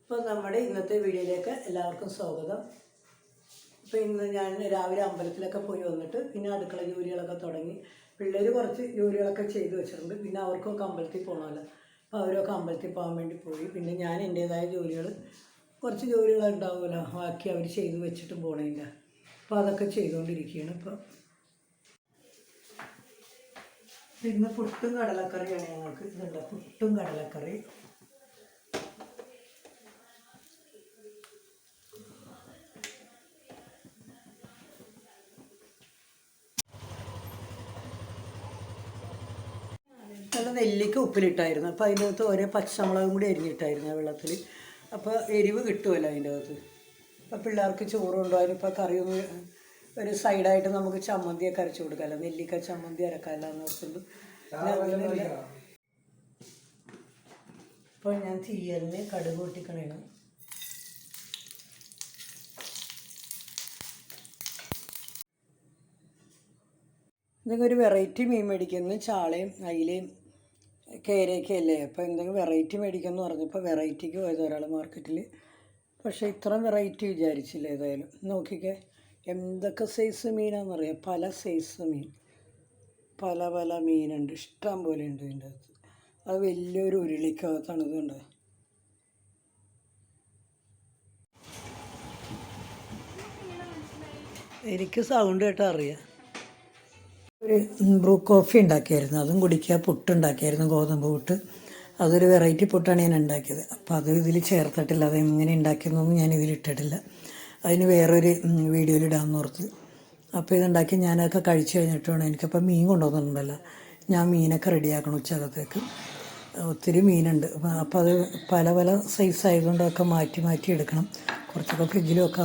ഇപ്പോൾ നമ്മുടെ ഇന്നത്തെ വീഡിയോയിലേക്ക് എല്ലാവർക്കും സ്വാഗതം. ഇപ്പോൾ ഇന്ന് ഞാൻ രാവിലെ അമ്പലത്തിലൊക്കെ പോയി വന്നിട്ട് പിന്നെ അടുക്കള ജോലികളൊക്കെ തുടങ്ങി. പിള്ളേർ കുറച്ച് ജോലികളൊക്കെ ചെയ്തു വെച്ചിട്ടുണ്ട്. പിന്നെ അവർക്കൊക്കെ അമ്പലത്തിൽ പോകണമല്ലോ അപ്പോൾ അവരൊക്കെ അമ്പലത്തിൽ പോകാൻ വേണ്ടി പോയി. പിന്നെ ഞാൻ എന്റേതായ ജോലികൾ കുറച്ച് ജോലികളുണ്ടാവുമല്ലോ. ബാക്കി അവർ ചെയ്തു വെച്ചിട്ടും പോകണമില്ല അപ്പോൾ അതൊക്കെ ചെയ്തുകൊണ്ടിരിക്കുകയാണ് ഇപ്പോൾ ഇന്ന് പുട്ടും കടലക്കറിയാണ് ഞങ്ങൾക്ക്. ഇതുണ്ട് പുട്ടും കടലക്കറി. നല്ല നെല്ലിക്ക ഉപ്പിലിട്ടായിരുന്നു. അപ്പോൾ അതിന്റെ അകത്ത് ഓരോ പച്ചമുളകും കൂടി അരിഞ്ഞിട്ടായിരുന്നു വെള്ളത്തിൽ അപ്പോൾ എരിവ് കിട്ടുമല്ലോ അതിന്റെ അകത്ത്. അപ്പോൾ പിള്ളേർക്ക് ചോറ് അതിനിപ്പോൾ കറിയൊന്ന് ഒരു സൈഡായിട്ട് നമുക്ക് ചമ്മന്തിയൊക്കെ അരച്ചു കൊടുക്കാമല്ലോ നെല്ലിക്ക ചമ്മന്തി അരക്കാമല്ലോ എന്ന് ഓർത്തുണ്ട് ഇപ്പോൾ ഞാൻ തീയലിന് കടുക് പൊട്ടിക്കണേണ്. എന്തെങ്കിലും ഒരു വെറൈറ്റി മീൻ മേടിക്കുന്നു ചാളയും അയിലയും കേരയൊക്കെ അല്ലേ? അപ്പോൾ എന്തെങ്കിലും വെറൈറ്റി മേടിക്കുമെന്ന് പറഞ്ഞപ്പോൾ വെറൈറ്റിക്ക് പോയത് ഒരാൾ മാർക്കറ്റിൽ പക്ഷേ ഇത്രയും വെറൈറ്റി വിചാരിച്ചില്ല ഏതായാലും. നോക്കിക്കേ. എന്തൊക്കെ സൈസ് മീനാണെന്നറിയാം പല സൈസ് മീൻ. പല പല മീനുണ്ട്. ഇഷ്ടം പോലെ ഉണ്ട് ഇതിന്റെ അകത്ത്. അത് വലിയൊരു ഉരുളിക്കകത്താണ് ഇതുണ്ട് എനിക്ക് സൗണ്ട് കേട്ടാൽ അറിയാം. ഒരു ബ്രൂ കോഫി ഉണ്ടാക്കിയായിരുന്നു. അതും കുടിക്കുക. പുട്ടുണ്ടാക്കിയായിരുന്നു ഗോതമ്പ് പുട്ട്. അതൊരു വെറൈറ്റി പുട്ടാണ് ഞാൻ ഉണ്ടാക്കിയത്. അപ്പോൾ അത് ഇതിൽ ചേർത്തിട്ടില്ല. അത് എങ്ങനെ ഉണ്ടാക്കിയെന്നൊന്നും ഞാൻ ഇതിൽ ഇട്ടിട്ടില്ല. അതിന് വേറൊരു വീഡിയോയിൽ ഇടാമെന്ന് ഓർത്ത്. അപ്പോൾ ഇതുണ്ടാക്കി ഞാനൊക്കെ കഴിച്ചു കഴിഞ്ഞിട്ടാണ് എനിക്കപ്പോൾ മീൻ കൊണ്ടുവന്നിട്ടുണ്ടല്ലോ. ഞാൻ മീനൊക്കെ റെഡിയാക്കണം ഉച്ചകത്തേക്ക് ഒത്തിരി മീനുണ്ട്. അപ്പോൾ അത് പല പല സൈസ് ആയതുകൊണ്ടൊക്കെ മാറ്റി മാറ്റി എടുക്കണം. കുറച്ചൊക്കെ ഫ്രിഡ്ജിലും ഓർത്തു.